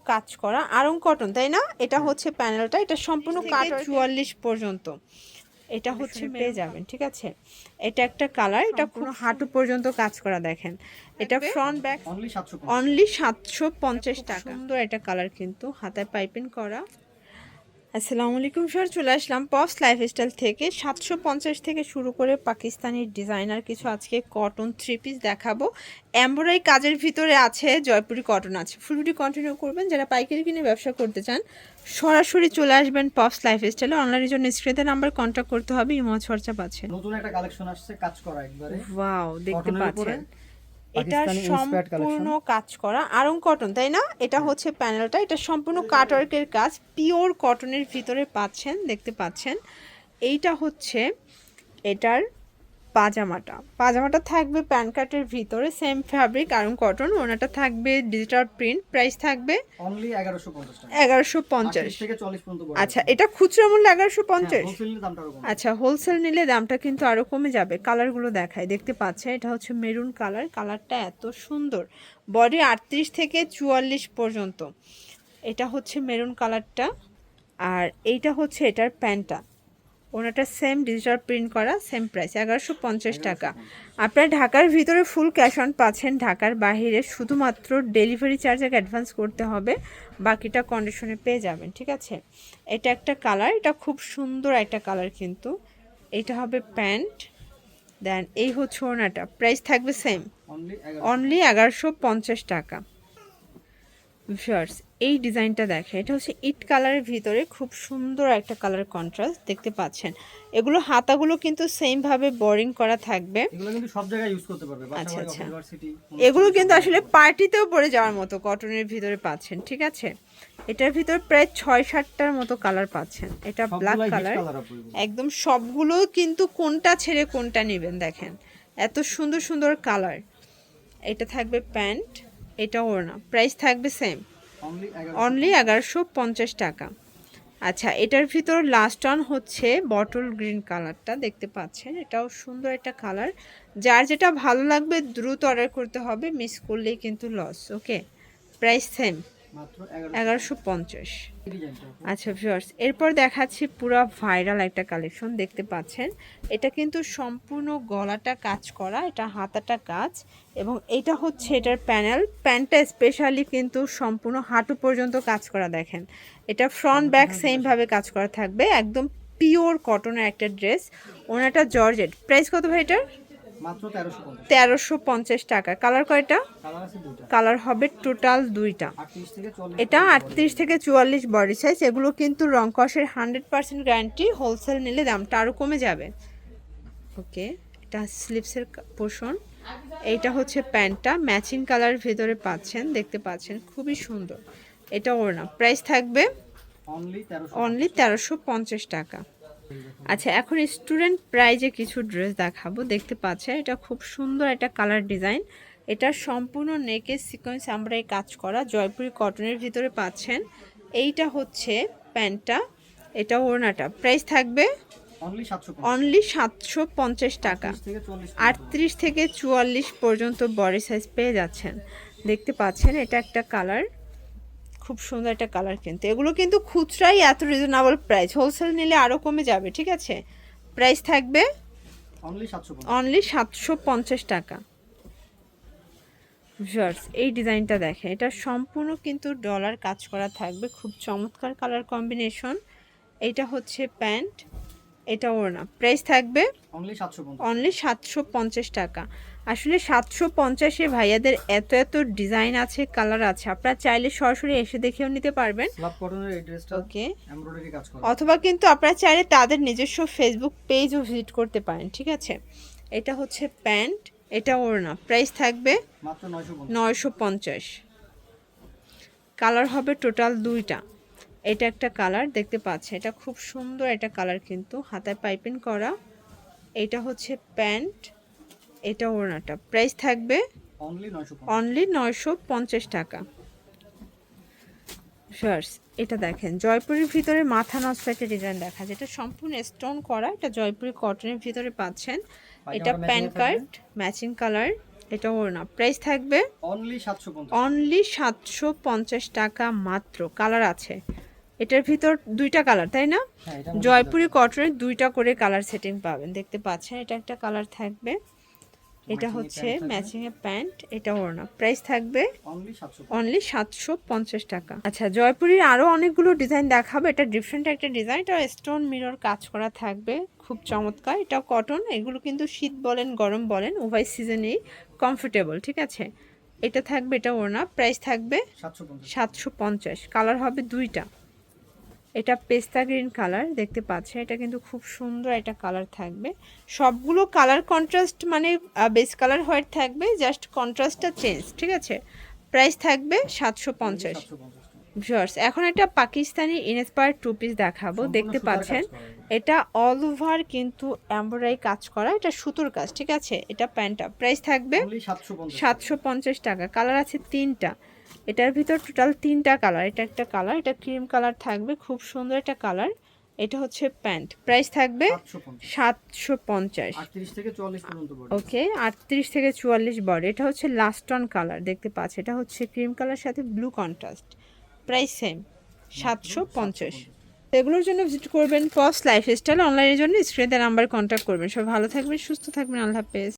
কাজ করা আরং কটন তাই না? এটা হচ্ছে প্যানেলটা এটা সম্পূর্ণ কাট চুয়াল্লিশ পর্যন্ত। এটা হচ্ছে পেয়ে যাবেন ঠিক আছে? এটা একটা কালার এটা পুরো হাঁটু পর্যন্ত কাজ করা দেখেন। এটা ফ্রন্ট ব্যাক অনলি সাতশো পঞ্চাশ। টাকা। সুন্দর একটা কালার কিন্তু হাতায় পাইপিং করা। আসসালামু আলাইকুম স্যার চলে আসলাম পপস লাইফস্টাইল থেকে। সাতশো পঞ্চাশ থেকে শুরু করে পাকিস্তানি ডিজাইনার কিছু আজকে কটন থ্রি পিস দেখাবো। এমব্রয়ডারি কাজের ভিতরে আছে জয়পুরি কটন আছে। ফুলটি কন্টিনিউ করবেন যারা পাইকারি কিনে ব্যবসা করতে চান সরাসরি চলে আসবেন পপস লাইফস্টাইলে অনলাইনের জন্য স্ক্রিনের নাম্বার কন্ট্যাক্ট করতে হবে ইমো খরচা পাচ্ছেন নতুন একটা কালেকশন আসছে কাজ করা একবারে। ওয়াও দেখতে পাচ্ছেন। এটা সম্পূর্ণ কাজ করা আরং কটন তাই না? এটা হচ্ছে প্যানেলটা। এটা সম্পূর্ণ কাটওয়ার্কের কাজ। পিওর কটনের ভিতরে পাচ্ছেন দেখতে পাচ্ছেন। এইটা হচ্ছে এটার পাজামাটা। পাজামাটা থাকবে প্যান কার্টের ভিতরে সেম ফ্যাব্রিক আরং কটন ওনাটা থাকবে ডিজিটাল প্রিন্ট প্রাইস থাকবে এগারোশো পঞ্চাশ আচ্ছা এটা খুচরা মূল্য এগারোশো পঞ্চাশ? ওরকম আচ্ছা হোলসেল নিলে দামটা কিন্তু আরও কমে যাবে। কালারগুলো দেখায় দেখতে পাচ্ছে এটা হচ্ছে মেরুন কালার কালারটা এত সুন্দর। বডি আটত্রিশ থেকে চুয়াল্লিশ পর্যন্ত। এটা হচ্ছে মেরুন কালারটা আর এইটা হচ্ছে এটার প্যান্টটা। ওনাটা সেম ডিজিটাল প্রিন্ট করা সেম প্রাইস এগারোশো পঞ্চাশ টাকা। আপনার ঢাকার ভিতরে ফুল ক্যাশ অন পাচ্ছেন ঢাকার বাইরে শুধুমাত্র ডেলিভারি চার্জ আগে অ্যাডভান্স করতে হবে বাকিটা কন্ডিশনে পেয়ে যাবেন ঠিক আছে? এটা একটা কালার এটা খুব সুন্দর একটা কালার কিন্তু। এটা হবে প্যান্ট দেন এই হচ্ছে ওনাটা প্রাইস থাকবে সেম অনলি অনলি এগারোশো পঞ্চাশ টাকা। ভিউয়ার্স এই ডিজাইনটা দেখে এটা হচ্ছে ইট কালারের ভিতরে খুব সুন্দর একটা কালার কন্ট্রাস্ট দেখতে পাচ্ছেন। এগুলো হাতাগুলো কিন্তু সেম ভাবে বোরিং করা থাকবে। এগুলো কিন্তু সব জায়গায় ইউজ করতে পারবে আচ্ছা, আচ্ছা। এগুলো কিন্তু আসলে পার্টিতেও পরে যাওয়ার মতো কটনের ভিতরে পাচ্ছেন ঠিক আছে? এটার ভিতর প্রায় ছয় সাতটার মতো কালার পাচ্ছেন। এটা ব্ল্যাক কালার একদম সবগুলো কিন্তু কোনটা ছেড়ে কোনটা নেবেন দেখেন। এত সুন্দর সুন্দর কালার এটা থাকবে প্যান্ট এটা ওড়না। প্রাইস থাকবে সেম অনলি এগারোশো পঞ্চাশ। টাকা। আচ্ছা এটার ভিতর লাস্ট অন হচ্ছে বটল গ্রিন কালারটা দেখতে পাচ্ছেন? এটাও সুন্দর একটা কালার যার যেটা ভালো লাগবে দ্রুত অর্ডার করতে হবে মিস করলেই কিন্তু লস ওকে প্রাইস সেম এগারোশো পঞ্চাশ। আচ্ছা ভিউয়ার্স এরপর দেখাচ্ছি পুরো ভাইরাল একটা কালেকশন দেখতে পাচ্ছেন। এটা কিন্তু সম্পূর্ণ গলাটা কাজ করা এটা হাতাটা কাজ এবং এটা হচ্ছে এটার প্যানেল প্যান্টটা স্পেশালি কিন্তু সম্পূর্ণ হাঁটু পর্যন্ত কাজ করা দেখেন। এটা ফ্রন্ট ব্যাক সেমভাবে কাজ করা থাকবে একদম পিওর কটনের একটা ড্রেস ওনাটা জর্জেট প্রাইস কত ভাই এটার? তেরোশো পঞ্চাশ। টাকা। কালার কয়টা? কালার হবে টোটাল দুইটা। এটা আটত্রিশ থেকে চুয়াল্লিশ বডি সাইজ এগুলো কিন্তু রং কষের হান্ড্রেড পার্সেন্ট গ্যারান্টি হোলসেল নিলে দামটা আরও কমে যাবে। ওকে এটা স্লিপসের পোষণ এইটা হচ্ছে প্যান্টটা। ম্যাচিং কালার ভেতরে পাচ্ছেন দেখতে পাচ্ছেন খুবই সুন্দর। এটা ওড়না। প্রাইস থাকবে অনলি তেরোশো পঞ্চাশ টাকা। আচ্ছা এখন স্টুডেন্ট প্রাইজে কিছু ড্রেস দেখাবো। দেখতে পাচ্ছেন এটা খুব সুন্দর একটা কালার ডিজাইন। এটা সম্পূর্ণ নেকের সিকোয়েন্স আমরা এই কাজ করা জয়পুরি কটনের ভিতরে পাচ্ছেন। এইটা হচ্ছে প্যান্টটা এটা ওড়নাটা। প্রাইস থাকবে অনলি সাতশো পঞ্চাশ। টাকা। আটত্রিশ থেকে চুয়াল্লিশ পর্যন্ত বডি সাইজ পেয়ে যাচ্ছেন। দেখতে পাচ্ছেন এটা একটা কালার। খুব সুন্দর একটা কালার কিন্তু। এগুলো কিন্তু খুচরাই এত রিজনেবল প্রাইস হোলসেল নিলে আরও কমে যাবে ঠিক আছে? প্রাইস থাকবে অনলি সাতশো পঞ্চাশ। টাকা। ভিউয়ার্স এই ডিজাইনটা দেখেন। এটা সম্পূর্ণ কিন্তু ডলার কাজ করা থাকবে। খুব চমৎকার কালার কম্বিনেশন এটা হচ্ছে প্যান্ট এটা ওড়না। প্রাইস থাকবে অনলি সাতশো পঞ্চাশ। অনলি সাতশো পঞ্চাশ টাকা। আসলে সাতশো পঞ্চাশে ভাইয়াদের এত এত ডিজাইন আছে কালার আছে। আপনারা চাইলে সরাসরি এসে দেখেও নিতে পারবেন। ওকে। অথবা কিন্তু আপনারা চাইলে তাদের নিজস্ব ফেসবুক পেজও ভিজিট করতে পারেন ঠিক আছে? এটা হচ্ছে প্যান্ট এটা ওড়না। প্রাইস থাকবে নয়শো পঞ্চাশ। নয়শো পঞ্চাশ। কালার হবে টোটাল দুইটা। এটা একটা কালার দেখতে পাচ্ছে এটা খুব সুন্দর একটা কালার কিন্তু। হাতায় পাইপিং করা। এটা হচ্ছে প্যান্ট। এটা ওড়নাটা প্রাইস থাকবে অনলি নয়শো পঞ্চাশ। টাকা। শার্টস এটা দেখেন জয়পুরের ভিতরে মাথা নষ্ট একটা ডিজাইন দেখা যায়। এটা সম্পূর্ণ স্টোন করা এটা জয়পুরি কটনের ভিতরে পাচ্ছেন। এটা প্যান কার্ড ম্যাচিং কালার এটা ওর না প্রাইস থাকবে অনলি সাতশো পঞ্চাশ। অনলি সাতশো পঞ্চাশ টাকা মাত্র। কালার আছে। এটার ভিতর দুইটা কালার তাই না? হ্যাঁ জয়পুরি কটনের দুইটা করে কালার সেটিং পাবেন। দেখতে পাচ্ছেন এটা একটা কালার থাকবে। এটা হচ্ছে pant ম্যাচিং এ প্যান্ট এটা ওড়না। প্রাইস থাকবে অনলি সাতশো পঞ্চাশ টাকা। আচ্ছা জয়পুরীর আরও অনেকগুলো ডিজাইন দেখাবো। এটা ডিফারেন্ট একটা ডিজাইন এটা স্টোন মিরর কাজ করা থাকবে। খুব চমৎকার। এটা কটন এগুলো কিন্তু শীত বলেন গরম বলেন উভয় সিজনেই কমফোর্টেবল ঠিক আছে? এটা থাকবে এটা ওড়না। প্রাইস থাকবে সাতশো পঞ্চাশ। কালার হবে দুইটা। এটা পেস্তা গ্রিন কালার দেখতে পাচ্ছেন এটা কিন্তু খুব সুন্দর একটা কালার থাকবে। সবগুলো কালার কন্ট্রাস্ট মানে বেস কালার হোয়াইট থাকবে জাস্ট কন্ট্রাস্টটা চেঞ্জ ঠিক আছে? প্রাইস থাকবে সাতশো পঞ্চাশ। ভিউয়ার্স এখন একটা পাকিস্তানি ইনস্পায়ার টু পিস দেখাবো দেখতে পাচ্ছেন। এটা অল ওভার কিন্তু এমব্রয়ডারি কাজ করা এটা সুতোর কাজ ঠিক আছে? এটা প্যান্টটা প্রাইস থাকবে সাতশো সাতশো পঞ্চাশ টাকা কালার আছে তিনটা। এটার ভিতর টোটাল তিনটা কালার এটা একটা কালার এটা ক্রিম কালার থাকবে খুব সুন্দর একটা কালার এটা হচ্ছে প্যান্ট প্রাইস থাকবে সাতশো পঞ্চাশ। ওকে আটত্রিশ থেকে চুয়াল্লিশ বডি এটা হচ্ছে লাস্ট অন কালার দেখতে পাচ্ছি এটা হচ্ছে ক্রিম কালার সাথে ব্লু কন্ট্রাস্ট প্রাইস সেম সাতশো পঞ্চাশ। এগুলোর জন্য ভিজিট করবেন পস লাইফস্টাইল অনলাইনের জন্য স্ক্রিনে নাম্বার কন্ট্যাক্ট করবেন। সব ভালো থাকবেন সুস্থ থাকবেন আল্লাহ হাফেজ।